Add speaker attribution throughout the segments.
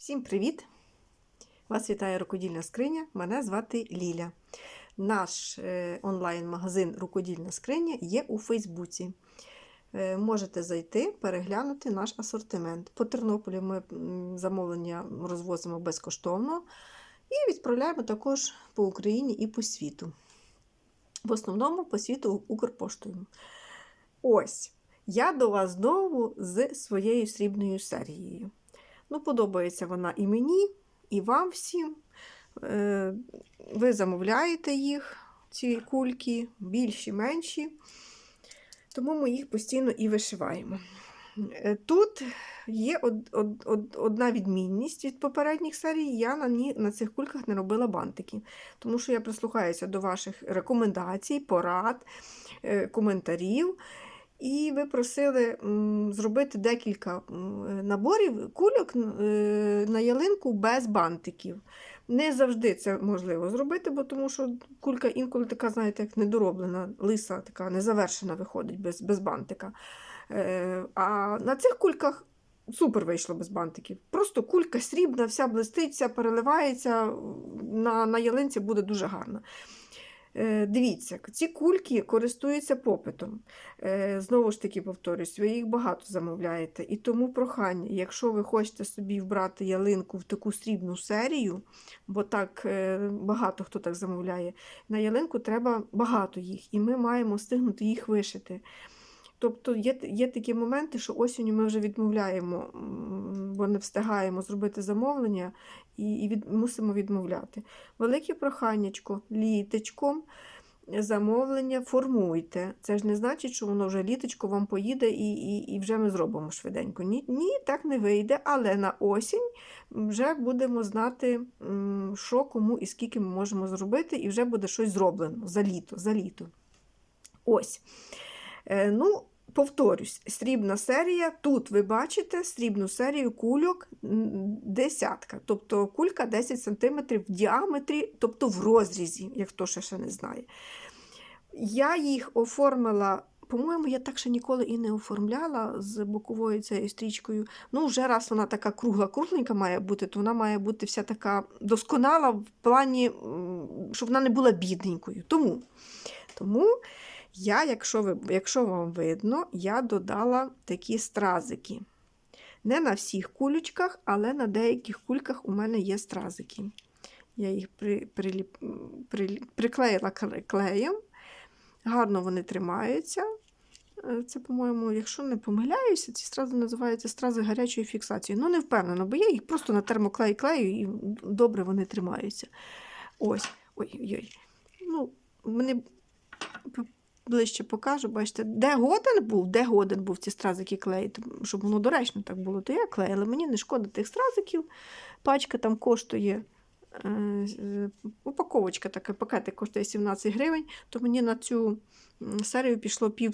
Speaker 1: Всім привіт! Вас вітає рукодільна скриня. Мене звати Ліля. Наш е, онлайн-магазин Рукодільна скриня є у Фейсбуці. Е, можете зайти, переглянути наш асортимент. По Тернополі ми замовлення розвозимо безкоштовно і відправляємо також по Україні і по світу. В основному по світу Укрпоштою. Ось, я до вас знову з своєю срібною серією. Ну, подобається вона і мені, і вам всім. Е, Ви замовляєте їх, ці кульки, більші, менші. Тому ми їх постійно і вишиваємо. Е, Тут є од, од, од, одна відмінність від попередніх серій. Я на, ні, на цих кульках не робила бантики, тому що я прислухаюся до ваших рекомендацій, порад, е, коментарів. І ви просили зробити декілька наборів кульок е, на ялинку без бантиків. Не завжди це можливо зробити, бо тому що кулька інколи така, знаєте, як недороблена, лиса, така незавершена виходить без, без бантика. Е, а на цих кульках супер вийшло без бантиків. Просто кулька срібна, вся блистить, вся переливається. На, на ялинці буде дуже гарно. Е, Дивіться, ці кульки користуються попитом. Е, Знову ж таки, повторюсь, ви їх багато замовляєте. І тому прохання, якщо ви хочете собі вбрати ялинку в таку срібну серію, бо так е, багато хто так замовляє, на ялинку треба багато їх, і ми маємо встигнути їх вишити. Тобто є, є такі моменти, що осінню ми вже відмовляємо, бо не встигаємо зробити замовлення і, і від, мусимо відмовляти. Велике проханнячко, літочком замовлення формуйте. Це ж не значить, що воно вже літочко вам поїде і, і, і вже ми зробимо швиденько. Ні, ні, так не вийде, але на осінь вже будемо знати, що кому і скільки ми можемо зробити, і вже буде щось зроблено за літо. За літо. Це Е, Ну, повторюсь, срібна серія. Тут ви бачите срібну серію кульок десятка. Тобто кулька 10 см в діаметрі, тобто в розрізі, як хто ще, не знає. Я їх оформила. По-моєму, я так ще ніколи і не оформляла з боковою цією стрічкою. Ну, вже раз вона така кругла, кругленька має бути, то вона має бути вся така досконала в плані, щоб вона не була бідненькою. Тому, тому я, якщо, ви, якщо вам видно, я додала такі стразики. Не на всіх кулечках, але на деяких кульках у мене є стразики. Я їх при, приліп, при, приклеїла клеєм. Гарно вони тримаються. Е, Це, по-моєму, якщо не помиляюся, ці стрази називаються стрази гарячої фіксації. Ну, не впевнена, бо я їх просто на термоклей клею і добре вони тримаються. Ось. Ой-ой-ой. Ну, вони ближче покажу, бачите, де годен був, де годен був ці стразики клеїти, щоб воно доречно так було, то я клеїла. Мені не шкода тих стразиків. Пачка там коштує. Е, з- Упаковочка така, пакетик коштує 17 гривень, то мені на цю серію пішло пів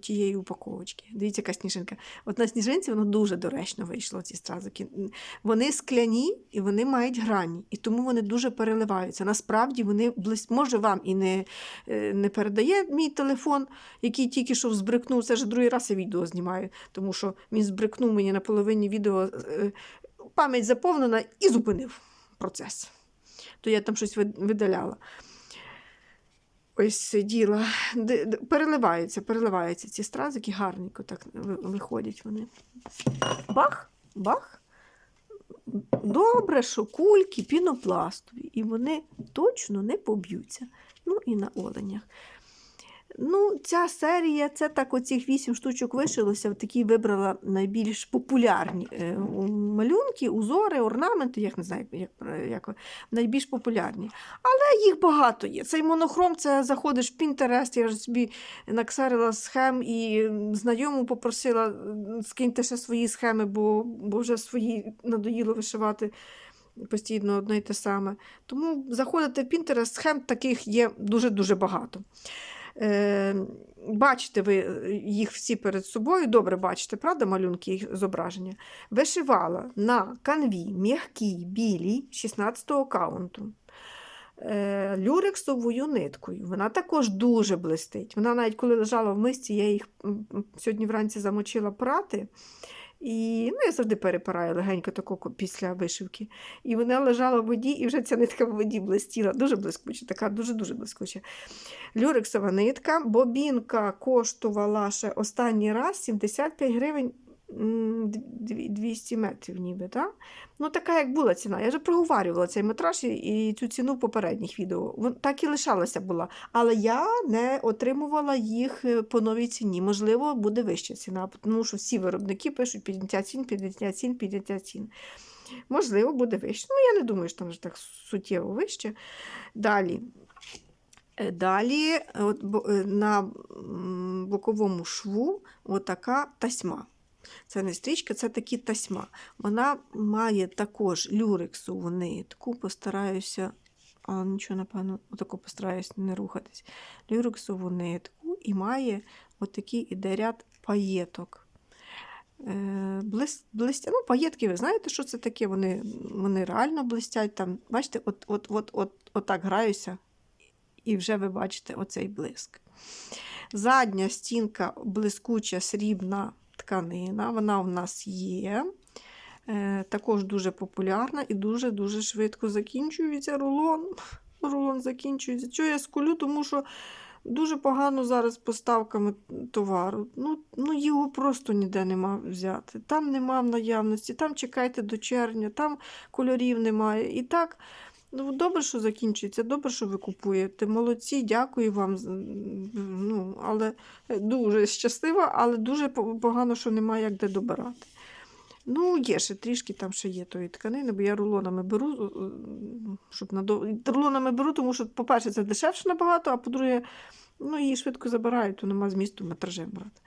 Speaker 1: тієї упаковочки. Дивіться, яка сніжинка. От на сніжинці воно дуже доречно вийшло, ці стразики. Вони скляні і вони мають грані, і тому вони дуже переливаються. Насправді вони близь... може вам і не, е, не передає мій телефон, який тільки що збрикнув. Це вже другий раз я відео знімаю, тому що він збрикнув мені на половині відео. е, Пам'ять заповнена і зупинив процес. То я там щось видаляла. Ось сиділа, переливаються, переливаються ці стразики, гарненько так виходять вони. Бах, бах. Добре, що кульки пінопластові, і вони точно не поб'ються. Ну і на оленях. Ну, ця серія, це так, оцих вісім штучок вишилося, такі вибрала найбільш популярні е, малюнки, узори, орнаменти, як не знаю, як, як найбільш популярні. Але їх багато є. Цей монохром, це заходиш в Pinterest, я ж собі наксарила схем і знайому попросила, скиньте ще свої схеми, бо, бо вже свої надоїло вишивати постійно одне й те саме. Тому заходите в Pinterest, схем таких є дуже-дуже багато. Е, бачите ви їх всі перед собою, добре бачите, правда, малюнки їх зображення. Вишивала на канві м'якій, білій 16-го каунту. Е, люрексовою ниткою. Вона також дуже блистить. Вона навіть коли лежала в мисці, я їх сьогодні вранці замочила прати. І ну, я завжди перепираю легенько таку після вишивки. І вона лежала в воді, і вже ця нитка в воді блистіла. Дуже блискуча, така дуже-дуже блискуча. Люрексова нитка. Бобінка коштувала ще останній раз 75 гривень. М, дві- 200 метрів ніби, так? Ну, така, як була ціна. Я вже проговарювала цей метраж і, і цю ціну в попередніх відео. Вон так і лишалася була. Але я не отримувала їх е, по новій ціні. Можливо, буде вища ціна, тому що всі виробники пишуть підняття цін, підняття цін, підняття цін. Можливо, буде вище. Ну, я не думаю, що там вже так суттєво вище. Далі. Е, Далі от, е, на боковому шву отака тасьма. Це не стрічка, це такі тасьма. Вона має також люрексову нитку. Постараюся, а нічого, напевно, отако постараюсь не рухатись. Люрексову нитку і має отакий іде ряд паєток. Е, Блис, блистя, ну, паєтки, ви знаєте, що це таке? Вони, вони реально блистять. Там, бачите, от, от, от, от, от так граюся, і вже ви бачите оцей блиск. Задня стінка блискуча срібна тканина, вона у нас є. Е, також дуже популярна і дуже-дуже швидко закінчується рулон. Рулон закінчується. Чого я скулю? Тому що дуже погано зараз з поставками товару. Ну, ну його просто ніде нема взяти. Там нема в наявності, там чекайте до червня, там кольорів немає. І так, ну, добре, що закінчується, добре, що ви купуєте. Молодці, дякую вам. Ну, але дуже щаслива, але дуже погано, що немає як де добирати. Ну, є ще трішки там ще є тої тканини, бо я рулонами беру, е, щоб надов... рулонами беру, тому що, по-перше, це дешевше набагато, а по-друге, ну, її швидко забирають, то нема змісту метражем брати.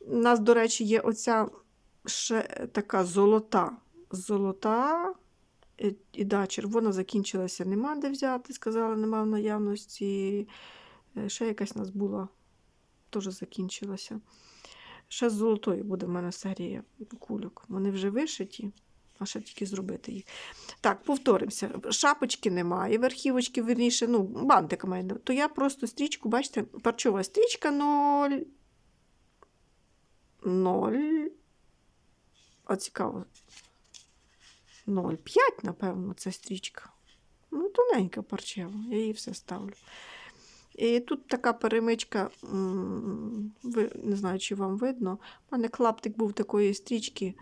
Speaker 1: У нас, до речі, є оця ще така золота. Золота. Е, І да, червона закінчилася, нема де взяти, сказали, нема в наявності. Е, Ще якась у нас була, теж закінчилася. Ще з золотої буде в мене серія кульок. Вони вже вишиті, а ще тільки зробити їх. Так, повторимося. Шапочки немає, верхівочки, верніше, ну, бантика має. То я просто стрічку, бачите, парчова стрічка 0. 0. А цікаво. 0,5, напевно, це стрічка. Ну, тоненька парчева, я її все ставлю. І тут така перемичка, ви, не знаю, чи вам видно. У мене клаптик був такої стрічки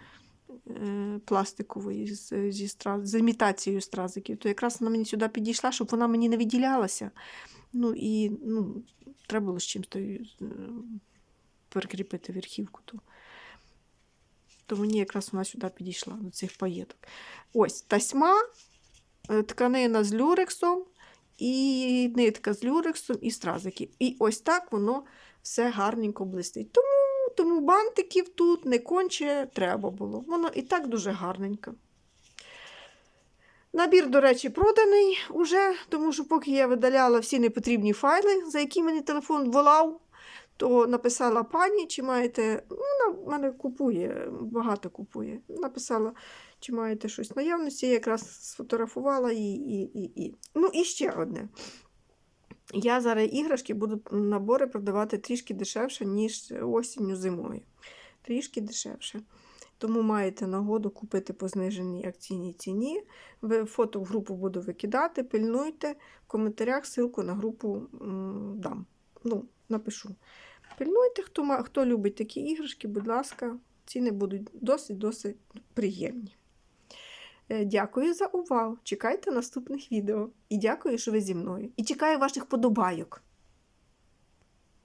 Speaker 1: е, пластикової з, зі страз, з імітацією стразиків. То якраз вона мені сюди підійшла, щоб вона мені не відділялася. Ну і ну, треба було з чимось е, перекріпити верхівку. То. То мені якраз вона сюди підійшла до цих паєток. Ось тасьма, е, тканина з люрексом і нитка з люрексом і стразики. І ось так воно все гарненько блистить. Тому, тому бантиків тут не конче треба було. Воно і так дуже гарненько. Набір, до речі, проданий уже, тому що поки я видаляла всі непотрібні файли, за які мені телефон волав, то написала пані, чи маєте. Ну, вона в мене купує, багато купує. Написала, чи маєте щось наявності, я якраз сфотографувала і, і, і, і. Ну, і ще одне. Я зараз іграшки буду набори продавати трішки дешевше, ніж осінню зимою. Трішки дешевше. Тому маєте нагоду купити по зниженій акційній ціні. Фото в групу буду викидати, пильнуйте. В коментарях ссылку на групу дам. Ну, напишу. Пильнуйте, хто, хто любить такі іграшки, будь ласка, ціни будуть досить-досить приємні. Е, Дякую за увагу. Чекайте наступних відео. І дякую, що ви зі мною. І чекаю ваших подобайок.